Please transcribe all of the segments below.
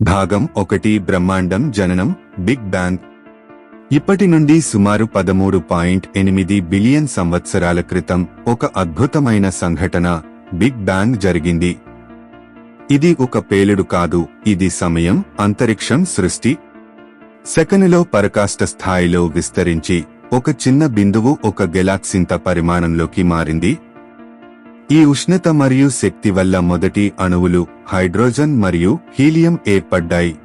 భాగం ఒకటి బ్రహ్మాండం జననం బిగ్ బ్యాంగ్. ఇప్పటి నుండి సుమారు పదమూడు పాయింట్ ఎనిమిది బిలియన్ సంవత్సరాల క్రితం ఒక అద్భుతమైన సంఘటన బిగ్ బ్యాంగ్ జరిగింది. ఇది ఒక పేలుడు కాదు ఇది సమయం అంతరిక్షం సృష్టి. సెకనులో పరకాష్ట స్థాయిలో విస్తరించి ఒక చిన్న బిందువు ఒక గెలాక్సింత పరిమాణంలోకి మారింది. ఈ ఉష్ణత మరియు శక్తి వల్ల మొదటి అణువులు హైడ్రోజన్ మరియు హీలియం ఏర్పడ్డాయి.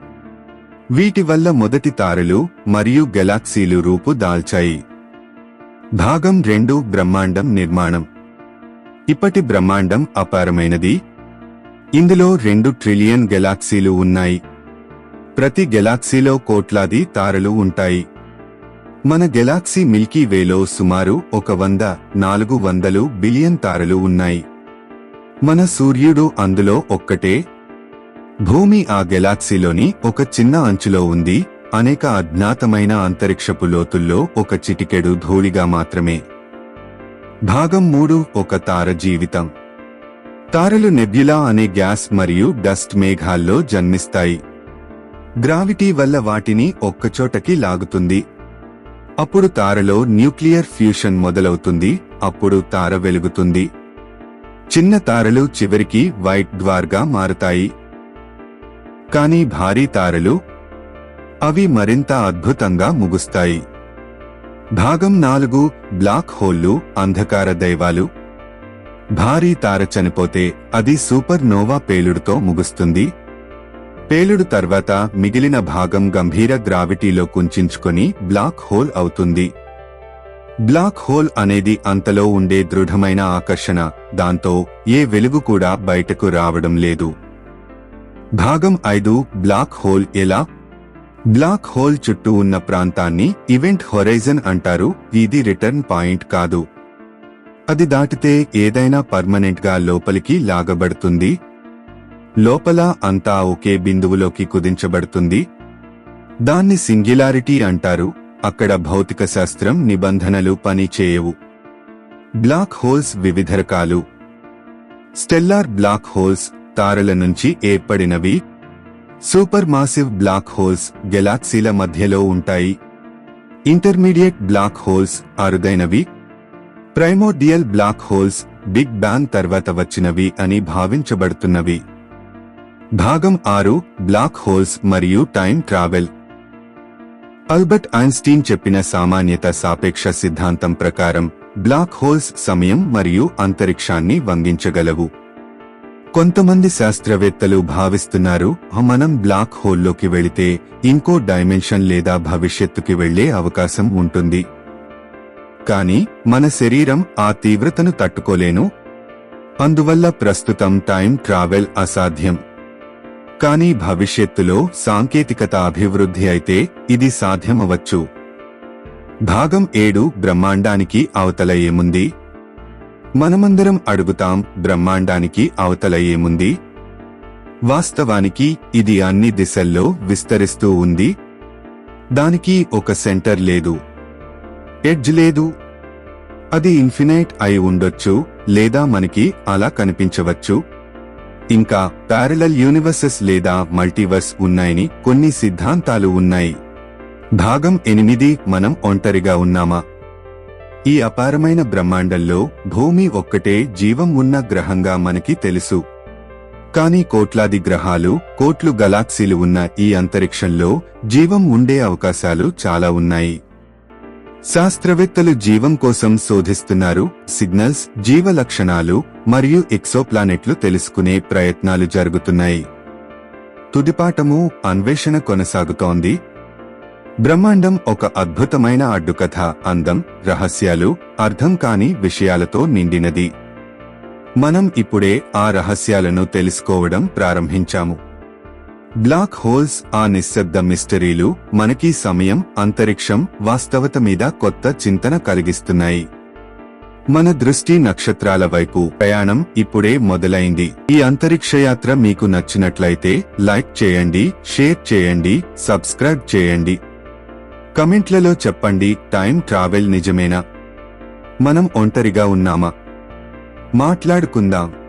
వీటి వల్ల మొదటి తారలు మరియు గెలాక్సీలు రూపు దాల్చాయి. భాగం రెండు బ్రహ్మాండం నిర్మాణం. ఇప్పటి బ్రహ్మాండం అపారమైనది. ఇందులో రెండు ట్రిలియన్ గెలాక్సీలు ఉన్నాయి. ప్రతి గెలాక్సీలో కోట్లాది తారలు ఉంటాయి. మన గెలాక్సీ మిల్కీ వేలో సుమారు ఒక వంద నాలుగు వందలు బిలియన్ తారలు ఉన్నాయి. మన సూర్యుడు అందులో ఒక్కటే. భూమి ఆ గెలాక్సీలోని ఒక చిన్న అంచులో ఉంది అనేక అజ్ఞాతమైన అంతరిక్షపు లోతుల్లో ఒక చిటికెడు ధూళిగా మాత్రమే. భాగం మూడు ఒక తార జీవితం. తారలు నెబ్యులా అనే గ్యాస్ మరియు డస్ట్ మేఘాల్లో జన్మిస్తాయి. గ్రావిటీ వల్ల వాటిని ఒక్కచోటకి లాగుతుంది. అప్పుడు తారలో న్యూక్లియర్ ఫ్యూషన్ మొదలవుతుంది అప్పుడు తార వెలుగుతుంది. చిన్న తారలు చివరికి వైట్ ద్వార్గా మారుతాయి. కానీ భారీ తారలు అవి మరింత అద్భుతంగా ముగుస్తాయి. భాగం నాలుగు బ్లాక్ హోల్లు అంధకార దైవాలు. భారీ తార చనిపోతే అది సూపర్ నోవా పేలుడుతో ముగుస్తుంది. పేలుడు తర్వాత మిగిలిన భాగం గంభీర గ్రావిటీలో కుంచుకొని బ్లాక్ హోల్ అవుతుంది. బ్లాక్ హోల్ అనేది అంతలో ఉండే దృఢమైన ఆకర్షణ దాంతో ఏ వెలుగు కూడా బయటకు రావడం లేదు. భాగం ఐదు బ్లాక్ హోల్ ఎలా? బ్లాక్ హోల్ చుట్టూ ఉన్న ప్రాంతాన్ని ఈవెంట్ హొరైజన్ అంటారు ఇది రిటర్న్ పాయింట్ కాదు. అది దాటితే ఏదైనా పర్మనెంట్గా లోపలికి లాగబడుతుంది. లోపల అంతా ఒకే బిందువులోకి కుదించబడుతుంది. దాన్ని సింగ్యులారిటీ అంటారు అక్కడ భౌతిక శాస్త్రం నిబంధనలు పని చేయవు. బ్లాక్ హోల్స్ వివిధ రకాలు. స్టెల్లార్ బ్లాక్ హోల్స్ తారల నుంచి ఏర్పడినవి. సూపర్ మాసివ్ బ్లాక్ హోల్స్ గెలాక్సీల మధ్యలో ఉంటాయి. Intermediate black holes అరుదైనవి. Primordial black holes big bang తర్వాత వచ్చినవి అని భావించబడుతున్నవి. భాగం ఆరు బ్లాక్ హోల్స్ మరియు టైం ట్రావెల్. అల్బర్ట్ ఐన్స్టీన్ చెప్పిన సామాన్యత సాపేక్ష సిద్ధాంతం ప్రకారం బ్లాక్ హోల్స్ సమయం మరియు అంతరిక్షాన్ని వంగించగలవు. కొంతమంది శాస్త్రవేత్తలు భావిస్తున్నారు మనం బ్లాక్ హోల్లోకి వెళితే ఇంకో డైమెన్షన్ లేదా భవిష్యత్తుకి వెళ్ళే అవకాశం ఉంటుంది. కానీ మన శరీరం ఆ తీవ్రతను తట్టుకోలేను. అందువల్ల ప్రస్తుతం టైం ట్రావెల్ అసాధ్యం. కానీ భవిష్యత్తులో సాంకేతికత అభివృద్ధి అయితే ఇది సాధ్యమవచ్చు. భాగం ఏడు బ్రహ్మాండానికి అవతల ఏముంది మనమందరం అడుగుతాం బ్రహ్మాండానికి అవతల ఏముంది వాస్తవానికి ఇది అన్ని దిశల్లో విస్తరిస్తూ ఉంది. దానికి ఒక సెంటర్ లేదు. ఎడ్జ్ లేదు. అది ఇన్ఫినైట్ అయి ఉండొచ్చు లేదా మనకి అలా కనిపించవచ్చు. ఇంకా ప్యారలల్ యూనివర్సెస్ లేదా మల్టీవర్స్ ఉన్నాయని కొన్ని సిద్ధాంతాలు ఉన్నాయి. భాగం ఎనిమిది మనం ఒంటరిగా ఉన్నామా? ఈ అపారమైన బ్రహ్మాండంలో భూమి ఒక్కటే జీవం ఉన్న గ్రహంగా మనకి తెలుసు. కానీ కోట్లాది గ్రహాలు కోట్లు గలాక్సీలు ఉన్న ఈ అంతరిక్షంలో జీవం ఉండే అవకాశాలు చాలా ఉన్నాయి. శాస్త్రవేత్తలు జీవం కోసం శోధిస్తున్నారు సిగ్నల్స్ జీవ లక్షణాలు మరియు ఎక్సోప్లానెట్లు తెలుసుకునే ప్రయత్నాలు జరుగుతున్నాయి. తుదిపాఠము అన్వేషణ కొనసాగుతోంది. బ్రహ్మాండం ఒక అద్భుతమైన అడ్డుకథ అందం రహస్యాలు అర్థం కాని విషయాలతో నిండినది. మనం ఇప్పుడే ఆ రహస్యాలను తెలుసుకోవడం ప్రారంభించాము. బ్లాక్ హోల్స్ ఆ నిశ్శబ్ద మిస్టరీలు మనకి సమయం అంతరిక్షం వాస్తవత మీద కొత్త చింతన కలిగిస్తున్నాయి. మన దృష్టి నక్షత్రాల వైపు ప్రయాణం ఇప్పుడే మొదలైంది. ఈ అంతరిక్షయాత్ర మీకు నచ్చినట్లయితే లైక్ చేయండి షేర్ చేయండి సబ్స్క్రైబ్ చేయండి. కమెంట్లలో చెప్పండి టైం ట్రావెల్ నిజమేనా? మనం ఒంటరిగా ఉన్నామా? మాట్లాడుకుందాం.